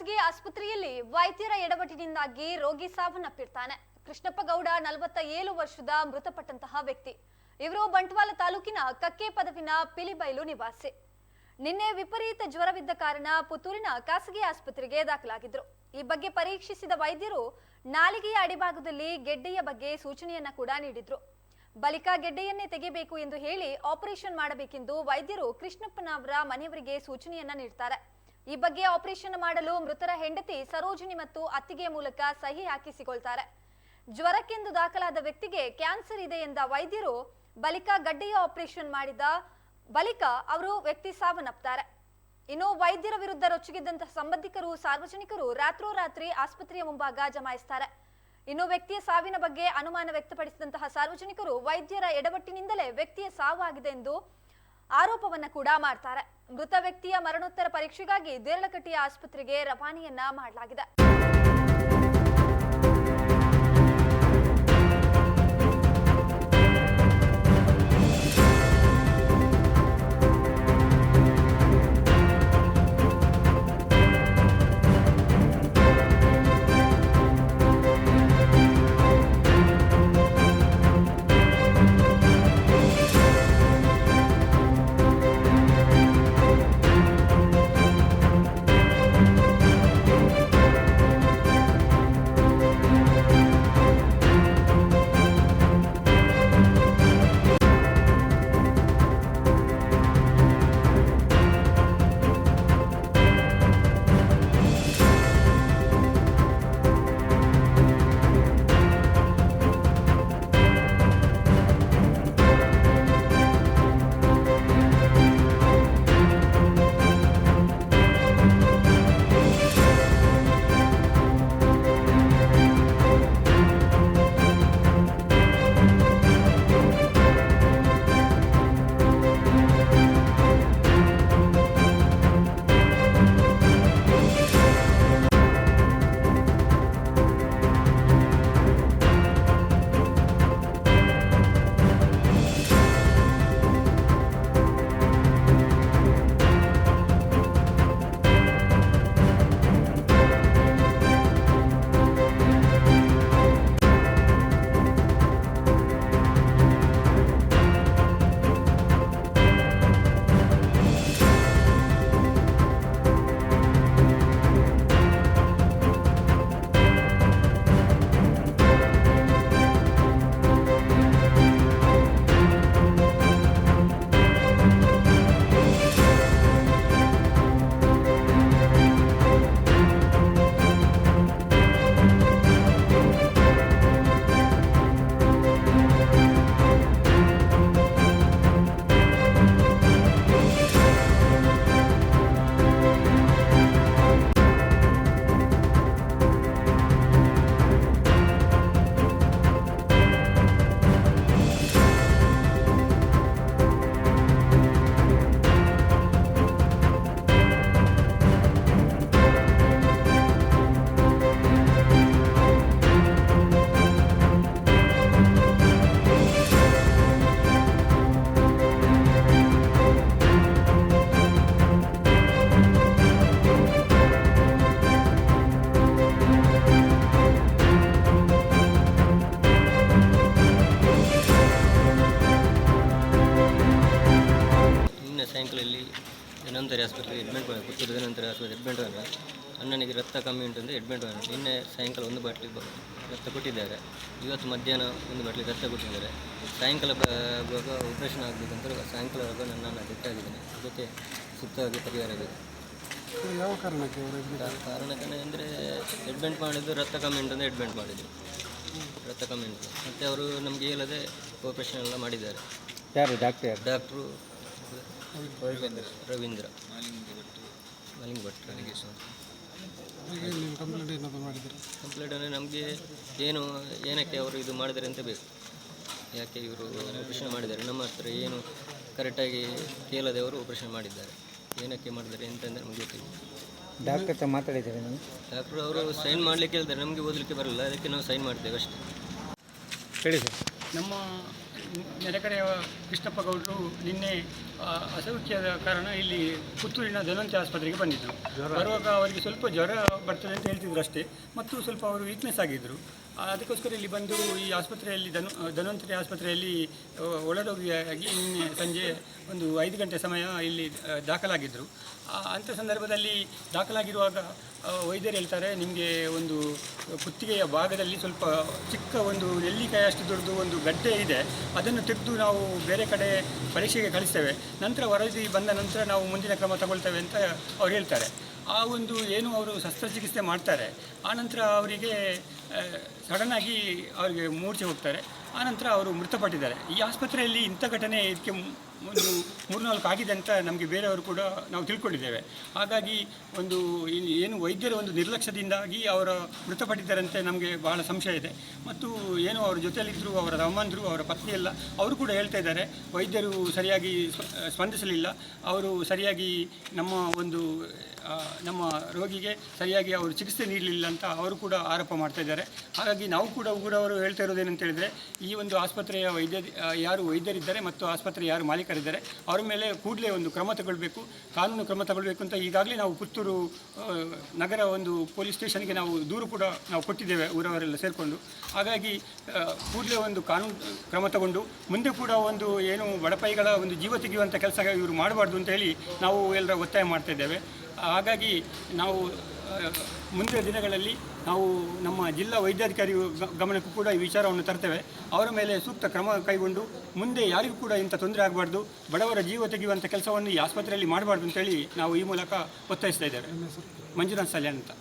ಖಾಸಗಿ ಆಸ್ಪತ್ರೆಯಲ್ಲಿ ವೈದ್ಯರ ಎಡವಟ್ಟಿನಿಂದಾಗಿ ರೋಗಿ ಸಾವನ್ನಪ್ಪಿರ್ತಾನೆ. ಕೃಷ್ಣಪ್ಪ ಗೌಡ ನಲವತ್ತ ಏಳು ವರ್ಷದ ಮೃತಪಟ್ಟಂತಹ ವ್ಯಕ್ತಿ. ಇವರು ಬಂಟ್ವಾಳ ತಾಲೂಕಿನ ಕಕ್ಕೆ ಪದವಿನ ಪಿಲಿಬೈಲು ನಿವಾಸಿ. ನಿನ್ನೆ ವಿಪರೀತ ಜ್ವರವಿದ್ದ ಕಾರಣ ಪುತ್ತೂರಿನ ಖಾಸಗಿ ಆಸ್ಪತ್ರೆಗೆ ದಾಖಲಾಗಿದ್ರು ಈ ಬಗ್ಗೆ ಪರೀಕ್ಷಿಸಿದ ವೈದ್ಯರು ನಾಲಿಗೆಯ ಅಡಿಭಾಗದಲ್ಲಿ ಗೆಡ್ಡೆಯ ಬಗ್ಗೆ ಸೂಚನೆಯನ್ನ ಕೂಡ ನೀಡಿದ್ರು. ಬಳಿಕ ಗೆಡ್ಡೆಯನ್ನೇ ತೆಗೆಯಬೇಕು ಎಂದು ಹೇಳಿ ಆಪರೇಷನ್ ಮಾಡಬೇಕೆಂದು ವೈದ್ಯರು ಕೃಷ್ಣಪ್ಪನವರ ಮನೆಯವರಿಗೆ ಸೂಚನೆಯನ್ನ ನೀಡ್ತಾರೆ. ಈ ಬಗ್ಗೆ ಆಪರೇಷನ್ ಮಾಡಲು ಮೃತರ ಹೆಂಡತಿ ಸರೋಜಿನಿ ಮತ್ತು ಅತ್ತಿಗೆ ಮೂಲಕ ಸಹಿ ಹಾಕಿಸಿಕೊಳ್ತಾರೆ. ಜ್ವರಕ್ಕೆಂದು ದಾಖಲಾದ ವ್ಯಕ್ತಿಗೆ ಕ್ಯಾನ್ಸರ್ ಇದೆ ಎಂದ ವೈದ್ಯರು ಬಳಿಕ ಗಡ್ಡೆಯ ಆಪರೇಷನ್ ಮಾಡಿದ ಬಳಿಕ ಅವರು ವ್ಯಕ್ತಿ ಸಾವನ್ನಪ್ತಾರೆ. ಇನ್ನು ವೈದ್ಯರ ವಿರುದ್ಧ ರೊಚ್ಚಿಗೆದ್ದಂತಹ ಸಂಬಂಧಿಕರು, ಸಾರ್ವಜನಿಕರು ರಾತ್ರೋರಾತ್ರಿ ಆಸ್ಪತ್ರೆಯ ಮುಂಭಾಗ ಜಮಾಯಿಸ್ತಾರೆ. ಇನ್ನು ವ್ಯಕ್ತಿಯ ಸಾವಿನ ಬಗ್ಗೆ ಅನುಮಾನ ವ್ಯಕ್ತಪಡಿಸಿದಂತಹ ಸಾರ್ವಜನಿಕರು ವೈದ್ಯರ ಎಡವಟ್ಟಿನಿಂದಲೇ ವ್ಯಕ್ತಿಯ ಸಾವಾಗಿದೆ ಎಂದು ಆರೋಪವನ್ನ ಕೂಡ ಮಾಡ್ತಾರೆ. ಮೃತ ವ್ಯಕ್ತಿಯ ಮರಣೋತ್ತರ ಪರೀಕ್ಷೆಗಾಗಿ ದೇರಳಕಟ್ಟಿಯ ಆಸ್ಪತ್ರೆಗೆ ರವಾನೆಯನ್ನ ಮಾಡಲಾಗಿದೆ. ಸಾಯಂಕಾಲ ಇಲ್ಲಿ ಧನ್ವಂತರಿ ಆಸ್ಪತ್ರೆಗೆ ಅಡ್ಮಿಟ್ ಮಾಡಿ ಪುತ್ತೂರು ಧನ್ವಂತರಿ ಆಸ್ಪತ್ರೆ ಅಡ್ಮಿಟ್ ಮಾಡಿ ಅಣ್ಣನಿಗೆ ರಕ್ತ ಕಮ್ಮಿ ಉಂಟು ಅಂದರೆ ಅಡ್ಮಿಟ್ ಮಾಡಿ ನಿನ್ನೆ ಸಾಯಂಕಾಲ ಒಂದು ಬಾಟ್ಲಿ ಬ- ರಕ್ತ ಕೊಟ್ಟಿದ್ದಾರೆ. ಇವತ್ತು ಮಧ್ಯಾಹ್ನ ಒಂದು ಬಾಟ್ಲಿ ರಕ್ತ ಕೊಟ್ಟಿದ್ದಾರೆ. ಸಾಯಂಕಾಲ ಆಗುವಾಗ ಆಪ್ರೇಷನ್ ಆಗಬೇಕಂತ ಸಾಯಂಕಾಲ ಆಗುವಾಗ ನನ್ನನ್ನು ಬಿಟ್ಟಾಗಿದ್ದೇನೆ ಅದಕ್ಕೆ ಸೂಕ್ತವಾಗಿ ಪರಿಹಾರ ಬೇಕು. ಯಾವ ಕಾರಣಕ್ಕೆ ಕಾರಣಕ್ಕೆ ಅಂದರೆ ಅಡ್ಮಿಂಟ್ ಮಾಡಿದ್ದು ರಕ್ತ ಕಮ್ಮಿ ಉಂಟು ಅಡ್ಮಿಂಟ್ ಮಾಡಿದ್ದು ಮಾಡಿದ್ರು. ರಕ್ತ ಕಮ್ಮಿ ಉಂಟು. ಮತ್ತು ಅವರು ನಮಗೆ ಹೇಳದೆ ಆಪ್ರೇಷನ್ ಎಲ್ಲ ಮಾಡಿದ್ದಾರೆ. ಯಾರು? Doctor doctor Ravindra. ಮಲಿಂಗ್ ಭಟ್. ಈಗ ನೀವು ಕಂಪ್ಲೇಂಟ್ ಏನಾದರೂ ಮಾಡಿದ್ದೀರಾ? ಕಂಪ್ಲೇಂಟ್ ಅಂದರೆ ನಮಗೆ ಏನು ಏನಕ್ಕೆ ಅವರು ಇದು ಮಾಡಿದ್ದಾರೆ ಅಂತ ಬೇಕು. ಯಾಕೆ ಇವರು ಆಪರೇಷನ್ ಮಾಡಿದ್ದಾರೆ? ನಮ್ಮ ಹತ್ರ ಏನು ಕರೆಕ್ಟಾಗಿ ಕೇಳದೆ ಅವರು ಆಪರೇಷನ್ ಮಾಡಿದ್ದಾರೆ. ಏನಕ್ಕೆ ಮಾಡಿದ್ದಾರೆ ಅಂತಂದರೆ ನಮಗೆ ಗೊತ್ತಿಲ್ಲ. ಡಾಕ್ಟರ್ ಹತ್ರ ಮಾತಾಡಿದ್ದೀರಿ ನಾನು ಡಾಕ್ಟ್ರು ಅವರು ಸೈನ್ ಮಾಡಲಿಕ್ಕೆ ಹೇಳ್ತಾರೆ. ನಮಗೆ ಓದಲಿಕ್ಕೆ ಬರಲ್ಲ. ಅದಕ್ಕೆ ನಾವು ಸೈನ್ ಮಾಡ್ತೇವೆ ಅಷ್ಟೇ. ಹೇಳಿ ಸರ್. ನಮ್ಮ ನೆರೆಕಡೆಯ ಕೃಷ್ಣಪ್ಪ ಗೌಡರು ನಿನ್ನೆ ಅಸೌಖ್ಯದ ಕಾರಣ ಇಲ್ಲಿ ಪುತ್ತೂರಿನ ಧನಂತ ಆಸ್ಪತ್ರೆಗೆ ಬಂದಿದ್ದರು. ಬರುವಾಗ ಅವರಿಗೆ ಸ್ವಲ್ಪ ಜ್ವರ ಬರ್ತದೆ ಅಂತ ಹೇಳ್ತಿದ್ರು ಅಷ್ಟೇ. ಮತ್ತು ಸ್ವಲ್ಪ ಅವರು ವೀಕ್ನೆಸ್ ಆಗಿದ್ದರು. ಅದಕ್ಕೋಸ್ಕರ ಇಲ್ಲಿ ಬಂದು ಈ ಆಸ್ಪತ್ರೆಯಲ್ಲಿ ಧನು ಧನ್ವಂತರಿ ಆಸ್ಪತ್ರೆಯಲ್ಲಿ ಒಳರೋಗಿಯಾಗಿ ನಿನ್ನೆ ಸಂಜೆ ಒಂದು ಐದು ಗಂಟೆ ಸಮಯ ಇಲ್ಲಿ ದಾಖಲಾಗಿದ್ದರು. ಅಂಥ ಸಂದರ್ಭದಲ್ಲಿ ದಾಖಲಾಗಿರುವಾಗ ವೈದ್ಯರು ಹೇಳ್ತಾರೆ ನಿಮಗೆ ಒಂದು ಕುತ್ತಿಗೆಯ ಭಾಗದಲ್ಲಿ ಸ್ವಲ್ಪ ಚಿಕ್ಕ ಒಂದು ನೆಲ್ಲಿಕಾಯಿ ಅಷ್ಟು ದೊಡ್ಡದು ಒಂದು ಗಡ್ಡೆ ಇದೆ. ಅದನ್ನು ತೆಗೆದು ನಾವು ಬೇರೆ ಕಡೆ ಪರೀಕ್ಷೆಗೆ ಕಳಿಸ್ತೇವೆ. ನಂತರ ವರದಿ ಬಂದ ನಂತರ ನಾವು ಮುಂದಿನ ಕ್ರಮ ತಗೊಳ್ತೇವೆ ಅಂತ ಅವ್ರು ಹೇಳ್ತಾರೆ. ಆ ಒಂದು ಏನು ಅವರು ಶಸ್ತ್ರಚಿಕಿತ್ಸೆ ಮಾಡ್ತಾರೆ ಆನಂತರ ಅವರಿಗೆ ಸಡನ್ನಾಗಿ ಅವರಿಗೆ ಮೂರ್ಛೆ ಹೋಗ್ತಾರೆ ಆನಂತರ ಅವರು ಮೃತಪಟ್ಟಿದ್ದಾರೆ. ಈ ಆಸ್ಪತ್ರೆಯಲ್ಲಿ ಇಂಥ ಘಟನೆ ಇದಕ್ಕೆ ಒಂದು ಮೂರು ನಾಲ್ಕು ಆಗಿದೆ ಅಂತ ನಮಗೆ ಬೇರೆಯವರು ಕೂಡ ನಾವು ತಿಳ್ಕೊಂಡಿದ್ದೇವೆ. ಹಾಗಾಗಿ ಒಂದು ಏನು ವೈದ್ಯರ ಒಂದು ನಿರ್ಲಕ್ಷ್ಯದಿಂದಾಗಿ ಅವರ ಮೃತಪಟ್ಟಿದ್ದಾರಂತೆ ನಮಗೆ ಬಹಳ ಸಂಶಯ ಇದೆ. ಮತ್ತು ಏನು ಅವರ ಜೊತೆಯಲ್ಲಿದ್ದರು, ಅವರ ತಮ್ಮಂದರು, ಅವರ ಪತ್ನಿ ಎಲ್ಲ, ಅವರು ಕೂಡ ಹೇಳ್ತಾ ಇದ್ದಾರೆ, ವೈದ್ಯರು ಸರಿಯಾಗಿ ಸ್ಪಂದಿಸಲಿಲ್ಲ. ಅವರು ಸರಿಯಾಗಿ ನಮ್ಮ ಒಂದು ನಮ್ಮ ರೋಗಿಗೆ ಸರಿಯಾಗಿ ಅವರು ಚಿಕಿತ್ಸೆ ನೀಡಲಿಲ್ಲ ಅಂತ ಅವರು ಕೂಡ ಆರೋಪ ಮಾಡ್ತಾ ಇದ್ದಾರೆ. ಹಾಗಾಗಿ ನಾವು ಕೂಡ ಉಗುರವರು ಹೇಳ್ತಾ ಇರೋದೇನಂತ ಹೇಳಿದರೆ, ಈ ಒಂದು ಆಸ್ಪತ್ರೆಯ ವೈದ್ಯ ಯಾರು ವೈದ್ಯರಿದ್ದಾರೆ ಮತ್ತು ಆಸ್ಪತ್ರೆ ಯಾರು ಮಾಲೀಕರಿದ್ದಾರೆ, ಅವರ ಮೇಲೆ ಕೂಡಲೇ ಒಂದು ಕ್ರಮ ತಗೊಳ್ಬೇಕು, ಕಾನೂನು ಕ್ರಮ ತಗೊಳ್ಬೇಕು ಅಂತ ಈಗಾಗಲೇ ನಾವು ಪುತ್ತೂರು ನಗರ ಒಂದು ಪೊಲೀಸ್ ಸ್ಟೇಷನ್ಗೆ ನಾವು ದೂರು ಕೂಡ ನಾವು ಕೊಟ್ಟಿದ್ದೇವೆ ಊರವರೆಲ್ಲ ಸೇರಿಕೊಂಡು. ಹಾಗಾಗಿ ಕೂಡಲೇ ಒಂದು ಕಾನೂನು ಕ್ರಮ ತಗೊಂಡು, ಮುಂದೆ ಕೂಡ ಒಂದು ಏನು ಬಡಪಾಯಿಗಳ ಒಂದು ಜೀವ ತೆಗೆಯುವಂಥ ಕೆಲಸ ಇವರು ಮಾಡಬಾರ್ದು ಅಂತ ಹೇಳಿ ನಾವು ಎಲ್ಲರ ಒತ್ತಾಯ ಮಾಡ್ತಾ ಇದ್ದೇವೆ. ಹಾಗಾಗಿ ನಾವು ಮುಂದಿನ ದಿನಗಳಲ್ಲಿ ನಾವು ನಮ್ಮ ಜಿಲ್ಲಾ ವೈದ್ಯಾಧಿಕಾರಿ ಗಮನಕ್ಕೂ ಕೂಡ ಈ ವಿಚಾರವನ್ನು ತರ್ತೇವೆ. ಅವರ ಮೇಲೆ ಸೂಕ್ತ ಕ್ರಮ ಕೈಗೊಂಡು ಮುಂದೆ ಯಾರಿಗೂ ಕೂಡ ಇಂಥ ತೊಂದರೆ ಆಗಬಾರ್ದು, ಬಡವರ ಜೀವ ತೆಗೆಯುವಂಥ ಕೆಲಸವನ್ನು ಈ ಆಸ್ಪತ್ರೆಯಲ್ಲಿ ಮಾಡಬಾರ್ದು ಅಂತೇಳಿ ನಾವು ಈ ಮೂಲಕ ಒತ್ತಾಯಿಸ್ತಾ ಇದ್ದೇವೆ. ಮಂಜುನಾಥ್ ಸಲ್ಯಾನ್ ಅಂತ